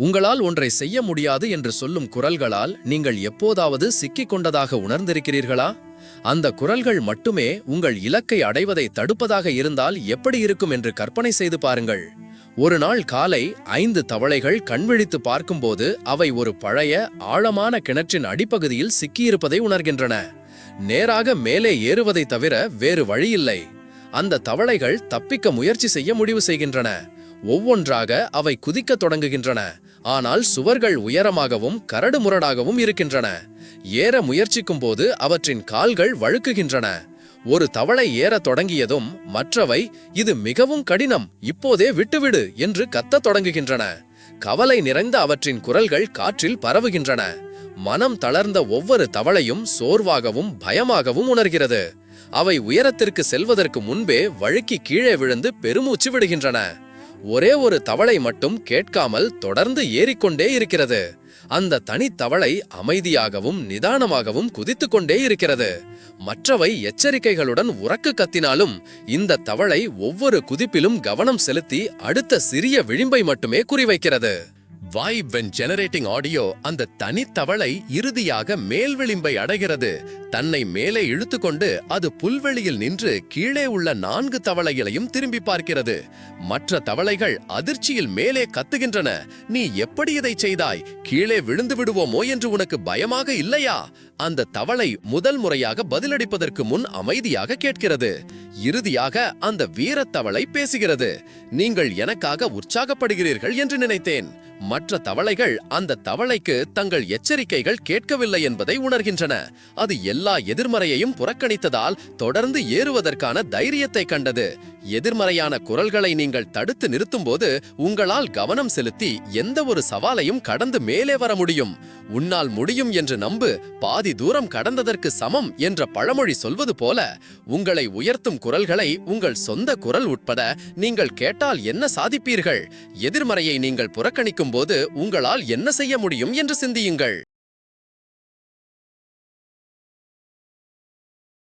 உங்களால் ஒன்றை செய்ய முடியாது என்று சொல்லும் குரல்களால் நீங்கள் எப்போதாவது சிக்கிக் கொண்டதாக உணர்ந்திருக்கிறீர்களா? அந்த குரல்கள் மட்டுமே உங்கள் இலக்கை அடைவதை தடுப்பதாக இருந்தால் எப்படி இருக்கும் என்று கற்பனை செய்து பாருங்கள். ஒரு நாள் காலை ஐந்து தவளைகள் கண்விழித்து பார்க்கும்போது அவை ஒரு பழைய ஆழமான கிணற்றின் அடிப்பகுதியில் சிக்கியிருப்பதை உணர்கின்றன. நேராக மேலே ஏறுவதை தவிர வேறு வழியில்லை. அந்த தவளைகள் தப்பிக்க முயற்சி செய்ய முடிவு செய்கின்றன. ஒவ்வொன்றாக அவை குதிக்கத் தொடங்குகின்றன. ஆனால் சுவர்கள் உயரமாகவும் கரடுமுரடாகவும் இருக்கின்றன. ஏற முயற்சிக்கும் போது அவற்றின் கால்கள் வழுக்குகின்றன. ஒரு தவளை ஏற தொடங்கியதும் மற்றவை இது மிகவும் கடினம் இப்போதே விட்டுவிடு என்று கத்தத் தொடங்குகின்றன. கவலை நிறைந்த அவற்றின் குரல்கள் காற்றில் பரவுகின்றன. மனம் தளர்ந்த ஒவ்வொரு தவளையும் சோர்வாகவும் பயமாகவும் உணர்கிறது. அவை உயரத்திற்கு செல்வதற்கு முன்பே வழுக்கி கீழே விழுந்து பெருமூச்சு விடுகின்றன. ஒரே ஒரு தவளை மட்டும் கேட்காமல் தொடர்ந்து ஏறிக்கொண்டே இருக்கிறது. அந்த தனித்தவளை அமைதியாகவும் நிதானமாகவும் குதித்துக் கொண்டே இருக்கிறது. மற்றவை எச்சரிக்கைகளுடன் உறக்கு கத்தினாலும் இந்த தவளை ஒவ்வொரு குதிப்பிலும் கவனம் செலுத்தி அடுத்த சிறிய விளிம்பை மட்டுமே குறிவைக்கிறது. வைப் வென் ஜெனரேட்டிங் ஆடியோ அந்த தனித்தவளை இறுதியாக மேல் விளிம்பை அடைகிறது. தன்னை மேலே இழுத்துக்கொண்டு அது புல்வெளியில் நின்று கீழே உள்ள நான்கு தவளைகளையும் திரும்பி பார்க்கிறது. மற்ற தவளைகள் அதிர்ச்சியில் மேலே கத்துகின்றன. நீ எப்படி இதை செய்தாய்? கீழே விழுந்து விடுவோமோ என்று உனக்கு பயமாக இல்லையா? அந்த தவளை முதல் முறையாக பதிலளிப்பதற்கு முன் அமைதியாக கேட்கிறது. இறுதியாக அந்த வீரத்தவளை பேசுகிறது. நீங்கள் எனக்காக உற்சாகப்படுகிறீர்கள் என்று நினைத்தேன். மற்ற தவளைகள் அந்த தவளைக்கு தங்கள் எச்சரிக்கைகள் கேட்கவில்லை என்பதை உணர்கின்றன. அது எல்லா எதிர்மறையையும் புறக்கணித்ததால் தொடர்ந்து ஏறுவதற்கான தைரியத்தை கண்டது. எதிர்மறையான குரல்களை நீங்கள் தடுத்து நிறுத்தும்போது உங்களால் கவனம் செலுத்தி எந்த ஒரு சவாலையும் கடந்து மேலே வர முடியும். உன்னால் முடியும் என்று நம்பு பாதி தூரம் கடந்ததற்கு சமம் என்ற பழமொழி சொல்வது போல உங்களை உயர்த்தும் குரல்களை உங்கள் சொந்த குரல் உட்பட நீங்கள் கேட்டால் என்ன சாதிப்பீர்கள்? எதிர்மறையை நீங்கள் புறக்கணிக்கும் போது உங்களால் என்ன செய்ய முடியும் என்று சிந்தியுங்கள்.